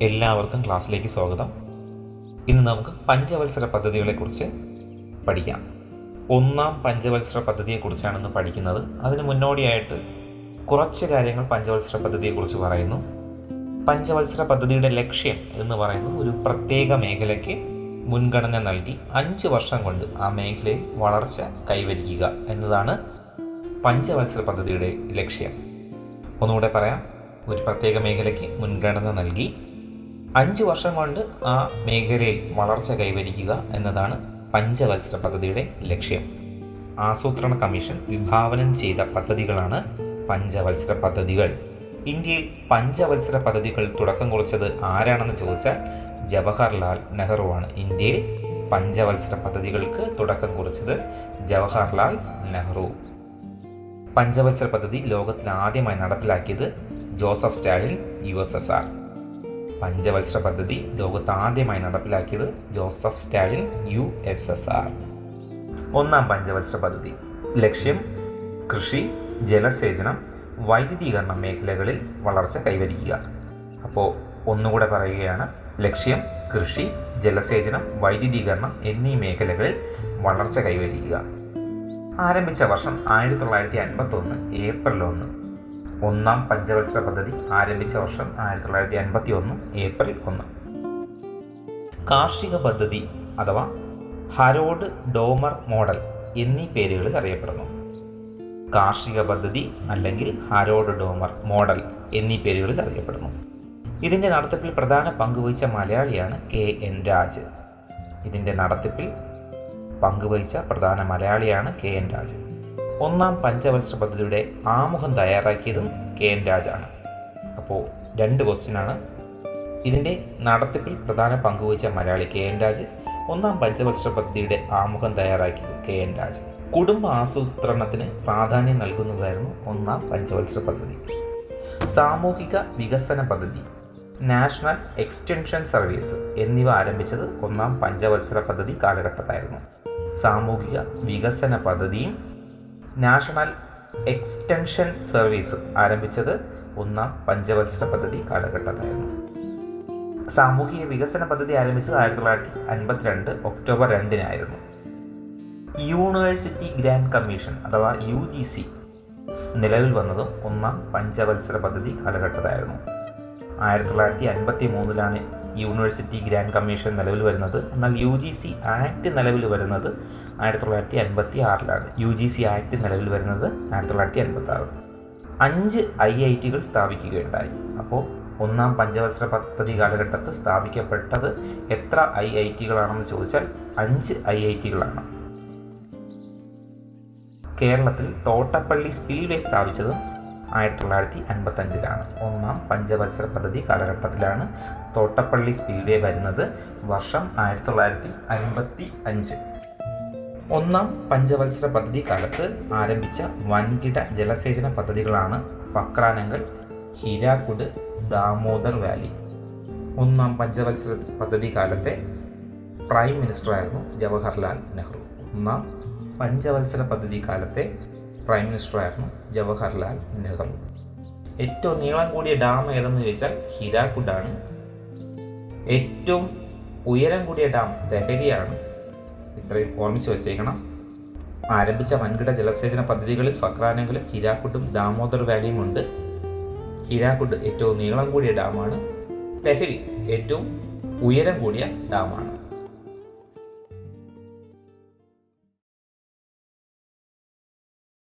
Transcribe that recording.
എല്ലാവർക്കും ക്ലാസ്സിലേക്ക് സ്വാഗതം. ഇന്ന് നമുക്ക് പഞ്ചവത്സര പദ്ധതികളെക്കുറിച്ച് പഠിക്കാം. ഒന്നാം പഞ്ചവത്സര പദ്ധതിയെക്കുറിച്ചാണ് ഇന്ന് പഠിക്കുന്നത്. അതിന് മുന്നോടിയായിട്ട് കുറച്ച് കാര്യങ്ങൾ പഞ്ചവത്സര പദ്ധതിയെക്കുറിച്ച് പറയുന്നു. പഞ്ചവത്സര പദ്ധതിയുടെ ലക്ഷ്യം എന്ന് പറയുന്നത് ഒരു പ്രത്യേക മേഖലയ്ക്ക് മുൻഗണന നൽകി അഞ്ച് വർഷം കൊണ്ട് ആ മേഖലയിൽ വളർച്ച കൈവരിക്കുക എന്നതാണ് പഞ്ചവത്സര പദ്ധതിയുടെ ലക്ഷ്യം. ഒന്നുകൂടെ പറയാം. ഒരു പ്രത്യേക മേഖലയ്ക്ക് മുൻഗണന നൽകി അഞ്ച് വർഷം കൊണ്ട് ആ മേഖലയിൽ വളർച്ച കൈവരിക്കുക എന്നതാണ് പഞ്ചവത്സര പദ്ധതിയുടെ ലക്ഷ്യം. ആസൂത്രണ കമ്മീഷൻ വിഭാവനം ചെയ്ത പദ്ധതികളാണ് പഞ്ചവത്സര പദ്ധതികൾ. ഇന്ത്യയിൽ പഞ്ചവത്സര പദ്ധതികൾ തുടക്കം കുറിച്ചത് ആരാണെന്ന് ചോദിച്ചാൽ ജവഹർലാൽ നെഹ്റുവാണ്. ഇന്ത്യയിൽ പഞ്ചവത്സര പദ്ധതികൾക്ക് തുടക്കം കുറിച്ചത് ജവഹർലാൽ നെഹ്റു. പഞ്ചവത്സര പദ്ധതി ലോകത്തിൽ ആദ്യമായി നടപ്പിലാക്കിയത് Joseph Stalin U S S R. പഞ്ചവത്സര പദ്ധതി ലോകത്ത് ആദ്യമായി നടപ്പിലാക്കിയത് Joseph Stalin U S S R. ഒന്നാം പഞ്ചവത്സര പദ്ധതി. ലക്ഷ്യം കൃഷി ജലസേചനം വൈദ്യുതീകരണ മേഖലകളിൽ വളർച്ച കൈവരിക്കുക. അപ്പോൾ ഒന്നുകൂടെ പറയുകയാണ് ലക്ഷ്യം കൃഷി ജലസേചനം വൈദ്യുതീകരണം എന്നീ മേഖലകളിൽ വളർച്ച കൈവരിക്കുക. ആരംഭിച്ച വർഷം ആയിരത്തി തൊള്ളായിരത്തി അൻപത്തൊന്ന് ഏപ്രിൽ ഒന്ന്. ഒന്നാം പഞ്ചവത്സര പദ്ധതി ആരംഭിച്ച വർഷം ആയിരത്തി തൊള്ളായിരത്തി അൻപത്തി ഒന്ന് ഏപ്രിൽ ഒന്ന്. കാർഷിക പദ്ധതി അഥവാ ഹരോഡ് ഡോമർ മോഡൽ എന്നീ പേരുകളിൽ അറിയപ്പെടുന്നു. കാർഷിക പദ്ധതി അല്ലെങ്കിൽ ഹരോഡ് ഡോമർ മോഡൽ എന്നീ പേരുകളിൽ അറിയപ്പെടുന്നു. ഇതിന്റെ നടത്തിപ്പിൽ പ്രധാന പങ്കുവഹിച്ച മലയാളിയാണ് കെ എൻ രാജ്. ഇതിന്റെ നടത്തിപ്പിൽ പങ്കുവഹിച്ച പ്രധാന മലയാളിയാണ് കെ എൻ രാജ്. ഒന്നാം പഞ്ചവത്സര പദ്ധതിയുടെ ആമുഖം തയ്യാറാക്കിയതും കെ എൻ രാജാണ്. അപ്പോൾ രണ്ട് ക്വസ്റ്റ്യനാണ് ഇതിന്റെ നടത്തിപ്പിൽ പ്രധാന പങ്കുവഹിച്ച മലയാളി കെ എൻ രാജ് ഒന്നാം പഞ്ചവത്സര പദ്ധതിയുടെ ആമുഖം തയ്യാറാക്കിയത് കെ എൻ രാജ്. കുടുംബ ആസൂത്രണത്തിന് പ്രാധാന്യം നൽകുന്നതായിരുന്നു ഒന്നാം പഞ്ചവത്സര പദ്ധതി. സാമൂഹിക വികസന പദ്ധതി നാഷണൽ എക്സ്റ്റൻഷൻ സർവീസ് എന്നിവ ആരംഭിച്ചത് ഒന്നാം പഞ്ചവത്സര പദ്ധതി കാലഘട്ടത്തായിരുന്നു. സാമൂഹിക വികസന പദ്ധതിയും നാഷണൽ എക്സ്റ്റൻഷൻ സർവീസ് ആരംഭിച്ചത് ഒന്നാം പഞ്ചവത്സര പദ്ധതി കാലഘട്ടത്തായിരുന്നു. സാമൂഹിക വികസന പദ്ധതി ആരംഭിച്ചത് ആയിരത്തി തൊള്ളായിരത്തി അൻപത്തിരണ്ട് ഒക്ടോബർ രണ്ടിനായിരുന്നു. യൂണിവേഴ്സിറ്റി ഗ്രാൻഡ് കമ്മീഷൻ അഥവാ യു ജി സി നിലവിൽ വന്നതും ഒന്നാം പഞ്ചവത്സര പദ്ധതി കാലഘട്ടത്തായിരുന്നു. ആയിരത്തി തൊള്ളായിരത്തി അൻപത്തി മൂന്നിലാണ് യൂണിവേഴ്സിറ്റി ഗ്രാൻഡ് കമ്മീഷൻ നിലവിൽ വരുന്നത്. എന്നാൽ യു ജി സി ആക്ട് നിലവിൽ വരുന്നത് ആയിരത്തി തൊള്ളായിരത്തി അൻപത്തി ആറിലാണ് യു ജി സി ആക്ട് നിലവിൽ വരുന്നത് ആയിരത്തി തൊള്ളായിരത്തി അൻപത്തി ആറ് അഞ്ച് ഐ ഐ ടികൾ സ്ഥാപിക്കുകയുണ്ടായി. അപ്പോൾ ഒന്നാം പഞ്ചവത്സര പദ്ധതി കാലഘട്ടത്ത് സ്ഥാപിക്കപ്പെട്ടത് എത്ര ഐ ഐ ടികളാണെന്ന് ചോദിച്ചാൽ അഞ്ച് ഐ ഐ ടികളാണ്. കേരളത്തിൽ തോട്ടപ്പള്ളി സ്പിൽവേ സ്ഥാപിച്ചതും ആയിരത്തി തൊള്ളായിരത്തി അൻപത്തഞ്ചിലാണ് ഒന്നാം പഞ്ചവത്സര പദ്ധതി കാലഘട്ടത്തിലാണ് തോട്ടപ്പള്ളി സ്പിൽവേ വരുന്നത്. വർഷം ആയിരത്തി തൊള്ളായിരത്തി അൻപത്തി അഞ്ച് ഒന്നാം പഞ്ചവത്സര പദ്ധതി കാലത്ത് ആരംഭിച്ച വൻകിട ജലസേചന പദ്ധതികളാണ് ഫക്രാനങ്ങൾ ഹീരാക്കുഡ് ദാമോദർ വാലി. ഒന്നാം പഞ്ചവത്സര പദ്ധതി കാലത്തെ പ്രൈം മിനിസ്റ്ററായിരുന്നു ജവഹർലാൽ നെഹ്റു. ഒന്നാം പഞ്ചവത്സര പദ്ധതി കാലത്തെ പ്രൈം മിനിസ്റ്ററായിരുന്നു ജവഹർലാൽ നെഹ്റു. ഏറ്റവും നീളം കൂടിയ ഡാം ഏതെന്ന് ചോദിച്ചാൽ ഹിരാക്കുഡാണ്. ഏറ്റവും ഉയരം കൂടിയ ഡാം ദഹരിയാണ്. ഇത്രയും ഓർമ്മിച്ച് വെച്ചേക്കണം. ആരംഭിച്ച വൻകിട ജലസേചന പദ്ധതികളിൽ ഫക്രാനെങ്കിലും ഹിരാക്കുഡും ദാമോദർ വാലിയും ഉണ്ട്. ഹിരാക്കുഡ് ഏറ്റവും നീളം കൂടിയ ഡാമാണ് ലഹരി ഏറ്റവും ഉയരം കൂടിയ ഡാമാണ്